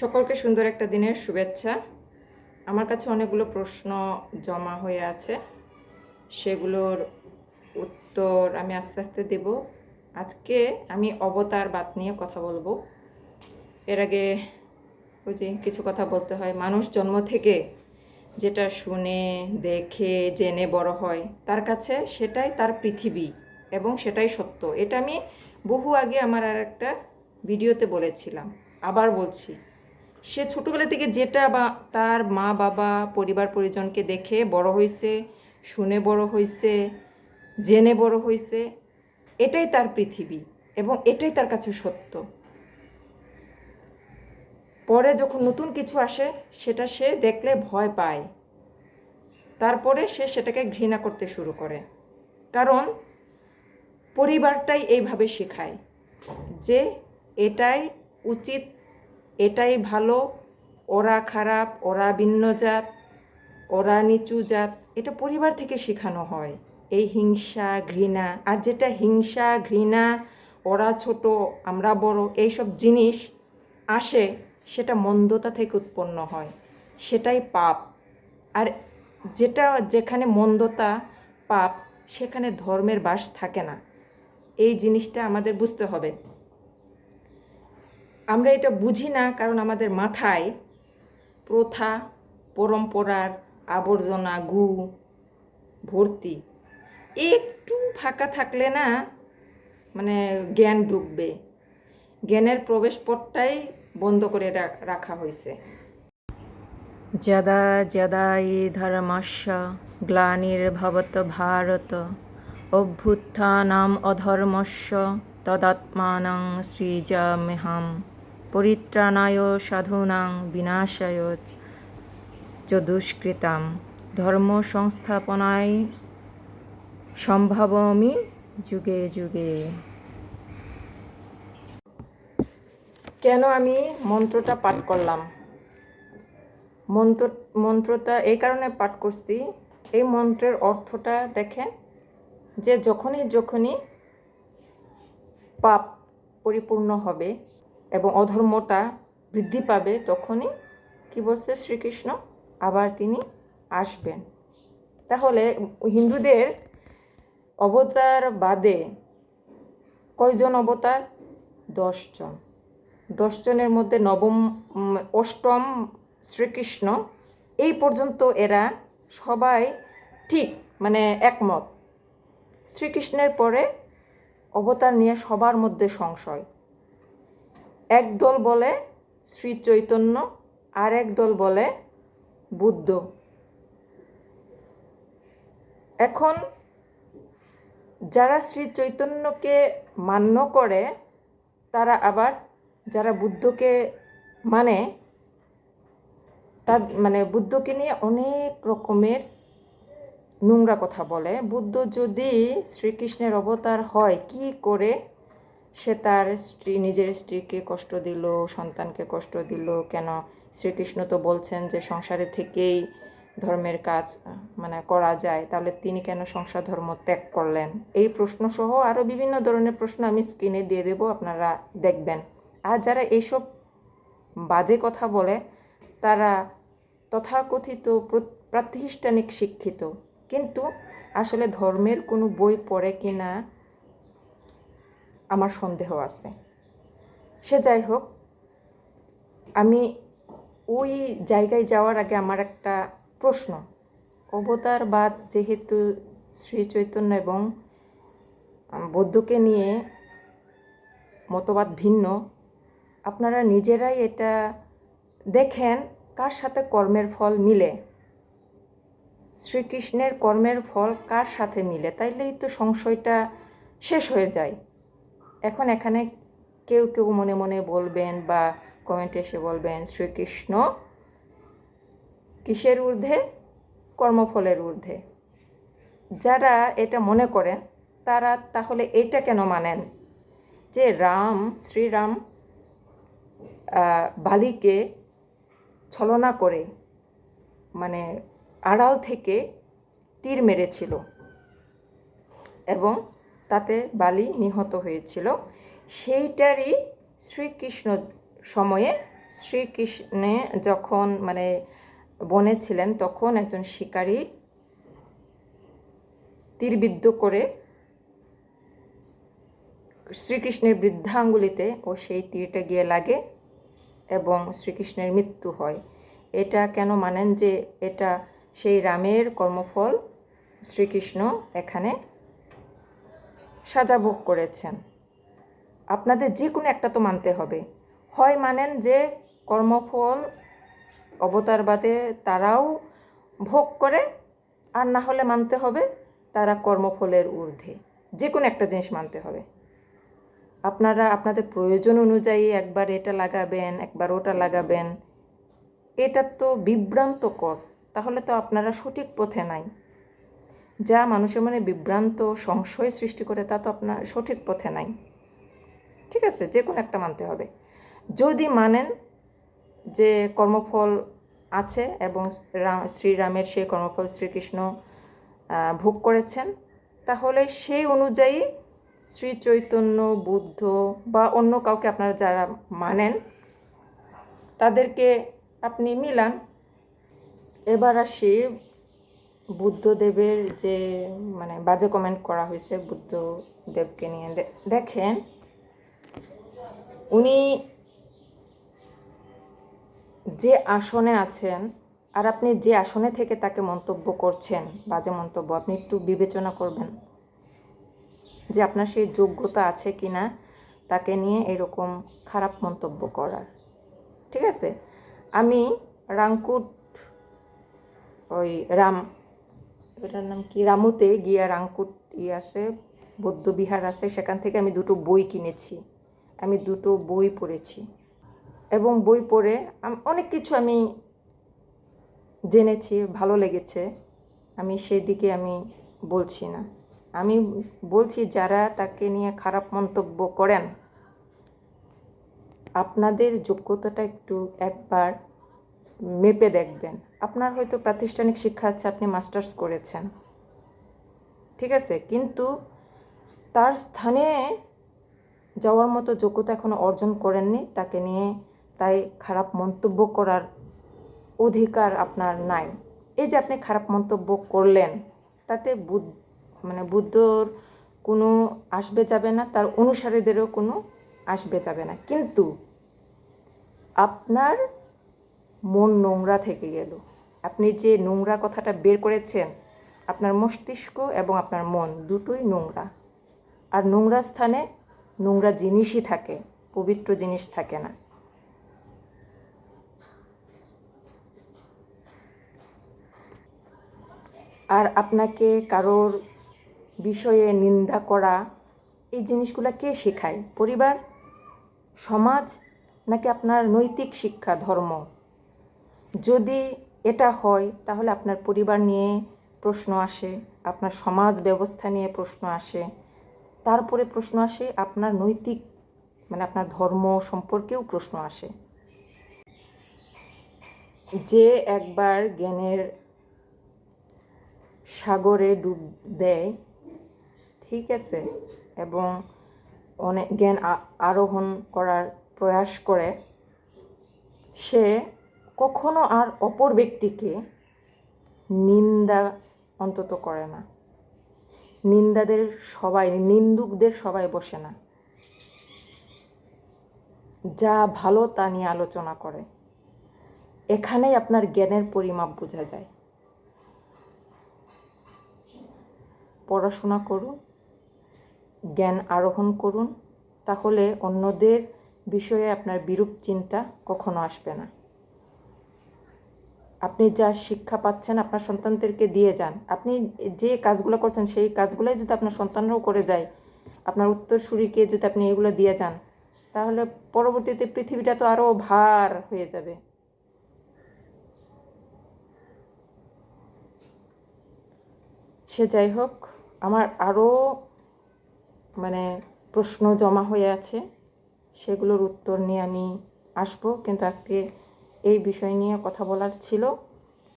সকলকে সুন্দর একটা দিনের শুভেচ্ছা। আমার কাছে অনেকগুলো প্রশ্ন জমা হয়ে আছে। সেগুলোর উত্তর আমি আস্তে আস্তে দেব। আজকে আমি অবতার বাত নিয়ে কথা বলব। এর আগে ওই যে কিছু কথা বলতে হয়, মানুষ জন্ম থেকে যেটা শুনে, দেখে, জেনে বড় হয়, তার কাছে সেটাই তার পৃথিবী এবং সেটাই সত্য। এটা আমি বহু আগে আমার আর একটা ভিডিওতে বলেছিলাম। আবার বলছি। সে ছোটোবেলা থেকে যেটা বা তার মা, বাবা, পরিবার, পরিজনকে দেখে বড় হয়েছে শুনে বড় হয়েছে জেনে বড় হয়েছে এটাই তার পৃথিবী এবং এটাই তার কাছে সত্য। পরে যখন নতুন কিছু আসে, সেটা সে দেখলে ভয় পায়। তারপরে সে সেটাকে ঘৃণা করতে শুরু করে। কারণ পরিবারটাই এইভাবে শেখায় যে এটাই উচিত এটাই ভালো। ওরা খারাপ, ওরা ভিন্ন জাত, ওরা নিচু জাত। এটা পরিবার থেকে শেখানো হয়। এই হিংসা, ঘৃণা, আর যেটা হিংসা, ঘৃণা, ওরা ছোট, আমরা বড়, এইসব জিনিস আসে, সেটা মন্দতা থেকে উৎপন্ন হয়। সেটাই পাপ। আর যেটা, যেখানে মন্দতা, পাপ, সেখানে ধর্মের বাস থাকে না। এই জিনিসটা আমাদের বুঝতে হবে। আমরা এটা বুঝি না, কারণ আমাদের মাথায় প্রথা, পরম্পরার আবর্জনা, গু, ভর্তি একটু ফাঁকা থাকলে না মানে জ্ঞান ঢুকবে জ্ঞানের প্রবেশপথটাই বন্ধ করে রাখা হয়েছে। যদা যদা ই ধর্মস্য গ্লানির্ভবত ভারত, অভ্যুত্থানাম অধর্মস্য তদাত্মানং সৃজাম্যহম। পরিত্রাণায় সাধুনাং বিনাশায় চ দুষ্কৃতাম। ধর্ম সংস্থাপনায় সম্ভবমি যুগে যুগে। কেন আমি মন্ত্রটা পাঠ করলাম? মন্ত্র মন্ত্রটা এই কারণে পাঠ করছি, এই মন্ত্রের অর্থটা দেখেন যে যখনই যখনই পাপ পরিপূর্ণ হবে এবং অধর্মটা বৃদ্ধি পাবে তখনই। কি বলছে? শ্রীকৃষ্ণ আবার তিনি আসবেন। তাহলে হিন্দুদের অবতার বাদে কয়জন অবতার? দশজন। দশজনের মধ্যে নবম অষ্টম শ্রীকৃষ্ণ। এই পর্যন্ত এরা সবাই ঠিক মানে একমত। শ্রীকৃষ্ণের পরে অবতার নিয়ে সবার মধ্যে সংশয়। এক দল বলে শ্রী চৈতন্য, আর এক দল বলে বুদ্ধ। এখন যারা শ্রী চৈতন্যকে মান্য করে, তারা আবার যারা বুদ্ধকে মানে তার মানে বুদ্ধকে নিয়ে অনেক রকমের নোংরা কথা বলে। বুদ্ধ যদি শ্রীকৃষ্ণের অবতার হয়, কি করে সে তার স্ত্রী, নিজের স্ত্রীকে কষ্ট দিল, সন্তানকে কষ্ট দিল। কেন? শ্রীকৃষ্ণ তো বলছেন যে সংসারে থেকেই ধর্মের কাজ মানে করা যায়। তাহলে তিনি কেন সংসার ধর্ম ত্যাগ করলেন? এই প্রশ্ন সহ আরও বিভিন্ন ধরনের প্রশ্ন আমি স্ক্রিনে দিয়ে দেবো, আপনারা দেখবেন। আর যারা এইসব বাজে কথা বলে, তারা তথাকথিত প্র- প্রাতিষ্ঠানিক শিক্ষিত। কিন্তু আসলে ধর্মের কোনো বই পড়ে কি না আমার সন্দেহ আছে। সে যাই হোক, আমি ওই জায়গায় যাওয়ার আগে আমার একটা প্রশ্ন। অবতারবাদ যেহেতু শ্রী চৈতন্য এবং বৌদ্ধকে নিয়ে মতবাদ ভিন্ন, আপনারা নিজেরাই এটা দেখেন কার সাথে কর্মের ফল মিলে। শ্রীকৃষ্ণের কর্মের ফল কার সাথে মিলে? তাইলেই তো সংশয়টা শেষ হয়ে যায়। এখন এখানে কেউ কেউ মনে মনে বলবেন বা কমেন্টে এসে বলবেন, শ্রীকৃষ্ণ কিসের ঊর্ধ্বে? কর্মফলের ঊর্ধ্বে। যারা এটা মনে করেন, তারা তাহলে এটা কেন মানেন? যে রাম, শ্রীরাম বালিকে ছলনা করে মানে আড়াল থেকে তীর মেরেছিল। এবং তাতে বালি নিহত হয়েছিল। সেইটারই শ্রীকৃষ্ণ সময়ে শ্রীকৃষ্ণে যখন মানে বনে ছিলেন, তখন একজন শিকারী তীরবিদ্ধ করে শ্রীকৃষ্ণের বৃদ্ধাঙ্গুলিতে ও সেই তীরটা গিয়ে লাগে এবং শ্রীকৃষ্ণের মৃত্যু হয়। এটা কেন মানেন যে এটা সেই রামের কর্মফল শ্রীকৃষ্ণ এখানে সাজা ভোগ করেছেন। আপনাদের যে কোনো একটা তো মানতে হবে। হয় মানেন যে কর্মফল, অবতারবাদে তারাও ভোগ করে, আর না হলে মানতে হবে তারা কর্মফলের ঊর্ধ্বে। যে কোনো একটা জিনিস মানতে হবে। আপনারা, আপনাদের প্রয়োজন অনুযায়ী একবার এটা লাগাবেন, একবার ওটা লাগাবেন। এটা তো বিভ্রান্তকর। তাহলে তো আপনারা সঠিক পথে নাই। যা মানুষের মনে বিভ্রান্ত, সংশয় সৃষ্টি করে তা তো আপনার সঠিক পথে নাই। ঠিক আছে যে কোনো একটা মানতে হবে। যদি মানেন যে কর্মফল আছে এবং রাম শ্রীরামের সেই কর্মফল শ্রীকৃষ্ণ ভোগ করেছেন, তাহলে সেই অনুযায়ী শ্রী চৈতন্য বুদ্ধ বা অন্য কাউকে আপনারা যারা মানেন, তাদেরকে আপনি মিলান। এবার আসি বুদ্ধদেবের যে মানে বাজে কমেন্ট করা হয়েছে বুদ্ধদেবকে নিয়ে দেখেন, উনি যে আসনে আছেন আর আপনি যে আসনে থেকে তাকে মন্তব্য করছেন, বাজে মন্তব্য, আপনি একটু বিবেচনা করবেন যে আপনার সেই যোগ্যতা আছে কি না তাকে নিয়ে এরকম খারাপ মন্তব্য করার। ঠিক আছে? আমি রাংকুট ওই রাম এটার নাম কি? রামুতে গিয়া রাংকুট ই আছে, বৌদ্ধ বিহার আছে, সেখান থেকে আমি দুটো বই কিনেছি। আমি দুটো বই পড়েছি। এবং বই পড়ে অনেক কিছু আমি জেনেছি, ভালো লেগেছে। আমি সেদিকে আমি বলছি না। আমি বলছি, যারা তাকে নিয়ে খারাপ মন্তব্য করেন, আপনাদের যোগ্যতাটা একটু একবার মেপে দেখবেন। আপনার হয়তো প্রাতিষ্ঠানিক শিক্ষা আছে, আপনি মাস্টার্স করেছেন। ঠিক আছে? কিন্তু তার স্থানে যাওয়ার মতো যোগ্যতা এখনও অর্জন করেননি। তাকে নিয়ে তাই খারাপ মন্তব্য করার অধিকার আপনার নাই। এই যে আপনি খারাপ মন্তব্য করলেন, তাতে বুদ্ধ মানে বুদ্ধর কোনো আসবে যাবে না, তার অনুসারীদেরও কোনো আসবে যাবে না। কিন্তু আপনার মন নোংরা থেকে গেল। আপনি যে নোংরা কথাটা বের করেছেন, আপনার মস্তিষ্ক এবং আপনার মন দুটোই নোংরা। আর নোংরা স্থানে নোংরা জিনিসই থাকে, পবিত্র জিনিস থাকে না। আর আপনাকে কারোর বিষয়ে নিন্দা করা, এই জিনিসগুলো কে শেখায়? পরিবার? সমাজ? নাকি আপনার নৈতিক শিক্ষা, ধর্ম? যদি এটা হয়, তাহলে আপনার পরিবার নিয়ে প্রশ্ন আসে, আপনার সমাজ ব্যবস্থা নিয়ে প্রশ্ন আসে। তারপরে প্রশ্ন আসে, আপনার নৈতিক মানে আপনার ধর্ম সম্পর্কেও প্রশ্ন আসে। যে একবার জ্ঞানের সাগরে ডুব দেয়, ঠিক আছে, এবং অনেক জ্ঞান আরোহণ করার প্রয়াস করে, সে কখনো আর অপর ব্যক্তিকে নিন্দা অন্তত করে না। নিন্দাদের সবাই, নিন্দুকদের সবাই বসে না। যা ভালো তা নিয়ে আলোচনা করে। এখানেই আপনার জ্ঞানের পরিমাপ বোঝা যায়। পড়াশোনা করুন, জ্ঞান আরোহণ করুন, তাহলে অন্যদের বিষয়ে আপনার বিরূপ চিন্তা কখনো আসবে না। আপনি যা শিক্ষা পাচ্ছেন আপনার সন্তানদেরকে দিয়ে যান। আপনি যে কাজগুলো করছেন, সেই কাজগুলোই যদি আপনার সন্তানরাও করে যায়, আপনার উত্তরসূরিকে যদি আপনি এগুলো দিয়ে যান, তাহলে পরবর্তীতে পৃথিবীটা তো আরও ভার হয়ে যাবে। সে যাই হোক, আমার আরও মানে প্রশ্ন জমা হয়ে আছে। সেগুলোর উত্তর নিয়ে আমি আসব, কিন্তু আজকে এই বিষয় নিয়ে কথা বলার ছিল।